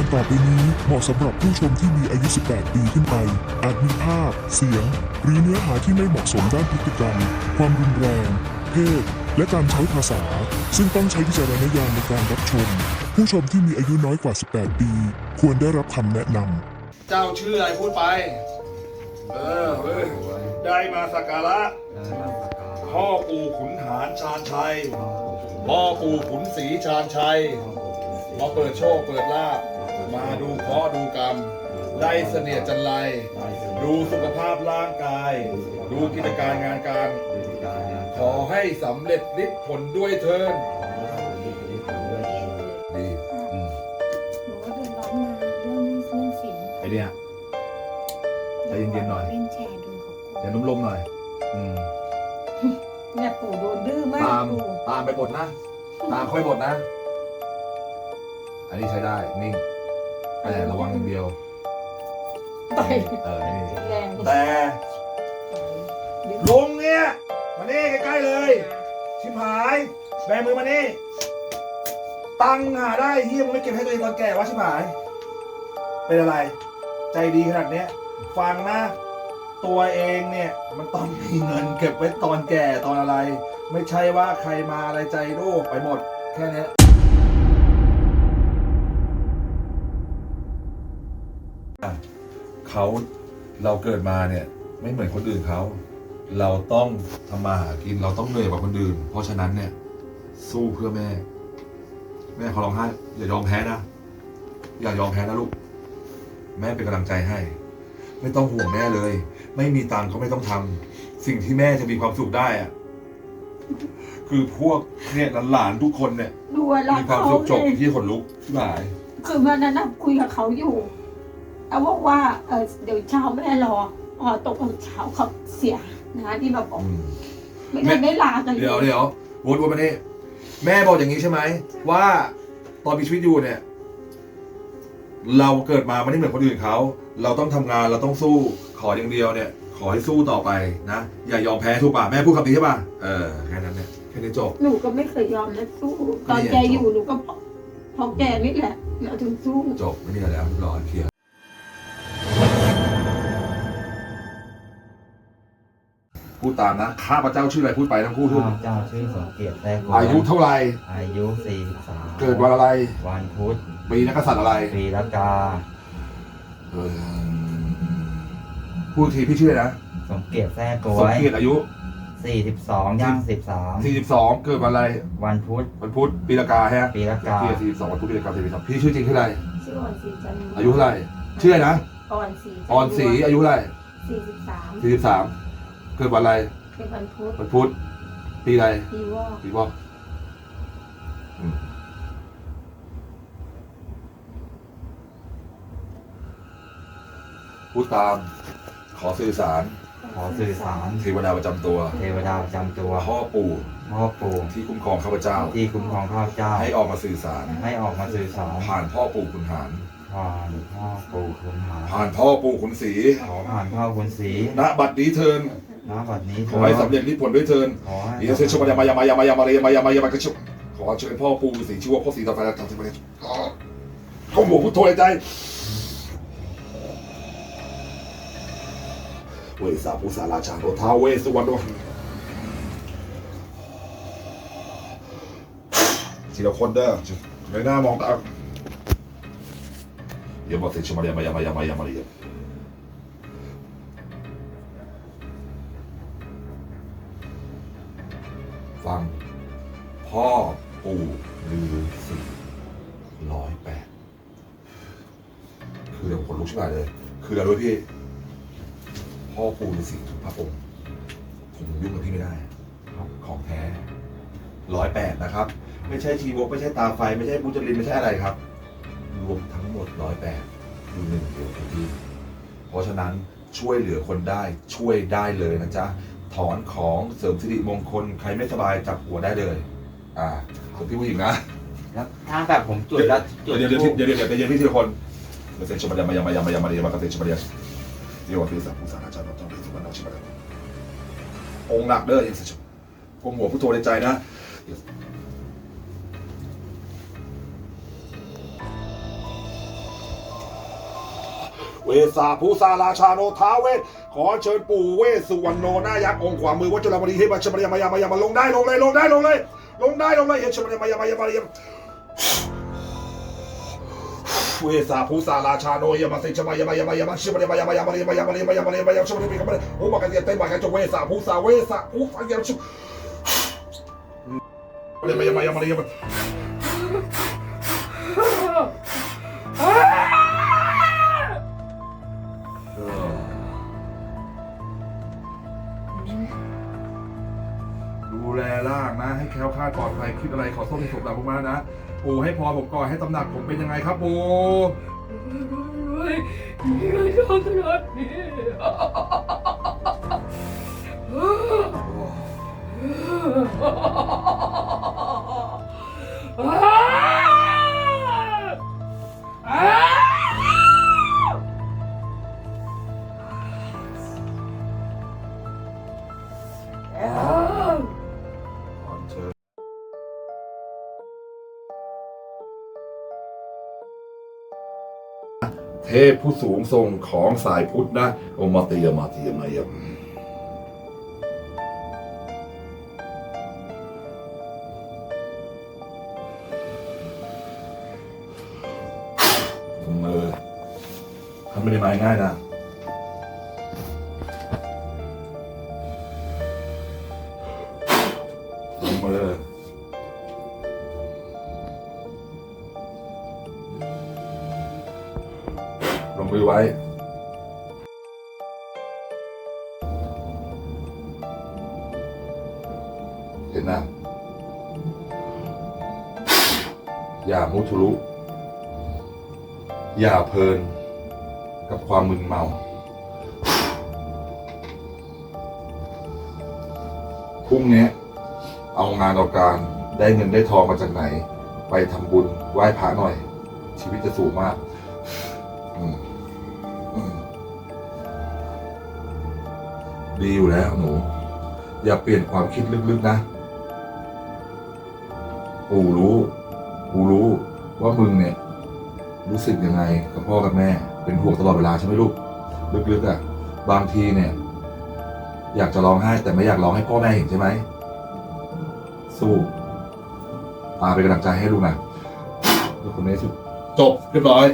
การต่อไปนี้เหมาะสำหรับผู้ชมที่มีอายุ 18 ปีขึ้นไป อาจมีภาพ เสียง หรือเนื้อหาที่ไม่เหมาะสมด้านพฤติกรรม ความรุนแรง เพศ และการใช้ภาษา ซึ่งต้องใช้วิจารณญาณในการรับชม ผู้ชมที่มีอายุน้อยกว่า 18 ปี ควรได้รับคำแนะนำเจ้าชื่ออะไรพูดไป เออเว้ยได้มาสักการะ พ่อปู่ขุนหารชาญชัย พ่อปู่ขุนศรีชาญชัย มาเปิดโชคเปิดลาบ มาดูเคราะห์ดูกรรม ได้เสนียดจันไร ดูสุขภาพร่างกาย ดูกิจการงานการ ขอให้สำเร็จฤทธิ์ผลด้วยเทินดีอืมหนูก็เดือดร้อนมาเรื่องหนี้เรื่องสินไอเนี่ย ใจเย็นๆหน่อย เล่นแชร์โดนเขาโกงเดี๋ยวนุ่มลมหน่อย อืม เนี่ยปู่โดนดื้อมากตามปู่ตามไปบทนะ ตามค่อยบทนะ อันนี้ใช้ได้ นิ่ง แต่ระวังอย่างเดียวต่อยเออนี่แรงแต่ดึงลุงเนี่ยมานี่ใกล้ๆเลย ชิมหายแบมือมานี่ตังค์หาได้เฮียมึงไม่เก็บให้ตัวเองตอนแก่วะชิมหาย เป็นอะไร ใจดีขนาดเนี้ยฟังนะ ตัวเองเนี่ยมันต้องมีเงินเก็บไว้ตอนแก่ตอนอะไร ไม่ใช่ว่าใครมาอะไรใจลูกไปหมดแค่เนี้ เขาเราเกิดมาเนี่ยไม่เหมือนคนอื่นเขา เราต้องทำมาหากินเราต้องเหนื่อยกว่าคนอื่น เพราะฉะนั้นเนี่ย สู้เพื่อแม่ แม่ขอร้องไห้อย่ายอมแพ้นะอย่ายอมแพ้นะลูก แม่เป็นกำลังใจให้ ไม่ต้องห่วงแม่เลย ไม่มีตังค์ก็ไม่ต้องทำสิ่งที่แม่จะมีความสุขได้อะคือพวกเนี่ยหลานๆทุกคนเนี่ยดูว่ารักมีความเขาสุขจบเลยที่ขนลุกที่หมาย คือวันนั้นน่ะคุยกับเขาอยู่ เขาบอกว่าเออเดี๋ยวเช้าแม่รอพอตกตอนเช้าเขาเสียนะที่แบบบอกอืมไม่ได้ไม่ลากันลเดี๋ยวเดี๋ยววนวนมานี่แม่บอกอย่างนี้ใช่ไหมว่าตอนมีชีวิตอยู่เนี่ย เราเกิดมาไม่ได้เหมือนคนอื่นเขาเราต้องทำงานเราต้องสู้ขออย่างเดียวเนี่ย ขอให้สู้ต่อไปนะ อย่ายอมแพ้ทุกป่ะแม่พูดคำนี้ใช่ป่ะเออแค่นั้นเนี่ยแค่นี้จบหนูก็ไม่เคยยอมนะสู้ตอนแกอยู่หนูก็เพราะแกนี่แหละเราถึงสู้จบไม่มีอะไรแล้วเรียบร้อยเคลียร์ พูดตามนะข้าพเจ้าชื่ออะไรพูดไปทั้งคู่ทุกข้าพเจ้าชื่อสมเกียรติแท้กุลอายุเท่าไหร่อายุ43เกิดวันอะไร วันพุธปีนักกษัตริย์อะไรปีละกาเออพูดทีพี่ชื่ออะไรนะสมเกียรติแท้กสวมยเกียรติอายุ42ย่าง42 เกิดวันอะไร13วันพุธวันพุธปีละกาฮะปีละสมกาเกียรติ42วันพุธปีละกา42พี่ชื่อจริงชื่ออะไรชื่ออ่อนสีจันทร์อายุเท่าไหร่ชื่ออะไรนะอ่อนสีออนศรีอายุเท่าไหร่สี่สิบสาม43เกิดวันอะไรเป็นวันพุธวันพุธปีอะไรปีวอกปีวอกอืมพูดตาม ขอสื่อสารขอสื่อสารเทวดาประจำตัว เทวดาประจำตัวพ่อปู่พ่อปู่ที่คุ้มครองข้าพเจ้า ที่คุ้มครองข้าพเจ้า ให้ออกมาสื่อสาร ให้ออกมาสื่อสาร ผ่านพ่อปู่ขุนหาร ผ่านพ่อปู่คุณหาผ่านพ่อปู่ขุนศรีขอผ่านพ่อคุณศรีณบัดนี้เทิน ณบัดนี้ขอให้สำเร็จนิพนธ์ด้วยเทินขอให้เดี๋ยวเชิญชมายามายามายามายามายามายามายามากระชุบขอเชิญพ่อปู่ฤาษีชื่อว่าพ่อศรีตาไฟตาตาไฟเขาหัวพุทโธในใจเวสาภูสาราชาโรท้าวเวสสุวรรณโนทีละคนเด้อในหน้ามองตาเดี๋ยวบอกเสร็จชมายามายามายามายามายา ฟัง พ่อปู่ลือสี่ร้อยแปดคือเดี๋ยวคนลุกชิบหายเลย คืออะไรรู้ไหมพี่ พ่อปู่ฤาษีทุกพระองค์ผมยุ่งกับพี่ไม่ได้ครับของแท้ร้อยแปดนะครับ ไม่ใช่ทีวกไม่ใช่ตาไฟ ไม่ใช่บุจลินไม่ใช่อะไรครับ รวมทั้งหมดร้อยแปดอยู่หนึ่งเดียวกับพี่ เพราะฉะนั้นช่วยเหลือคนได้ช่วยได้เลยนะจ๊ะ ถอนของเสริมสิริมงคลใครไม่สบายจับหัวได้เลย อ่าส่วนพี่ผู้หญิงนะแล้วถ้าแบบผมจุดแล้วจุดเดี๋ยวเดี๋ยวธูปเดี๋ยวเดี๋ยวเดี๋ยวเดี๋ยวพี่ทีละคนเดี๋ยวเซ็นชมายามายามายามายามายามากเซ็นชมายาเดี๋ยวพี่สัมผู้สารอาจารย์ต้องไปสุวรรณชิบะองค์หนักเด้อยังเซ็นชมกงหัวผู้โทในใจนะ เวสาภูสาราชาโนท้าเวสขอเชิญปู่เวสสุวรรณโนหน้ายักษ์องค์ขวามือวัจจุรบดีเฮบัชมายามายามายามาลงได้ลงเลยลงได้ลงเลย ลงได้ลงเลยเฮชมายามายามายามายามเวสาภูสาราชาโนยามาเซชมายามายามายามาชิมายามายามายามายามายามายามายามายามายามชิมายามายามโอ้บอกกันเตียเต้นบอกกันจงเวสาภูสาเวสาภูสายามชิมายามายามายาม แคล้วคลาดปลอดภัยคิดอะไรขอโทษที่ผมหลับผมมานะปู่ให้พรผมก่อนให้ตำหนักผมเป็นยังไงครับปู่มีเงินทองขนา เทพผู้สูงทรงของสายพุทธนะโอมาเตียมาเตียมายมมือทำไม่ได้มาง่ายนะมือ ไว้ เห็นนะอย่ามุทุลุอย่าเพลิน กับความมึนเมา พรุ่งนี้ เอางานเอาการได้เงินได้ทองมาจากไหน ไปทำบุญไหว้พระหน่อย ชีวิตจะสูงมาก อืม ดีอยู่แล้วหนู อย่าเปลี่ยนความคิดลึกๆนะปู่รู้ปู่รู้ว่ามึงเนี่ย รู้สึกยังไงกับพ่อกับแม่ เป็นห่วงตลอดเวลาใช่ไหมลูก ลึกๆอะ่ะ บางทีเนี่ย อยากจะร้องไห้แต่ไม่อยากร้องให้พ่อแม่เห็นใช่ไหมสู้ตาเป็นกำลังใจให้ลูกนะลูกคนนี้จบเรียบร้อย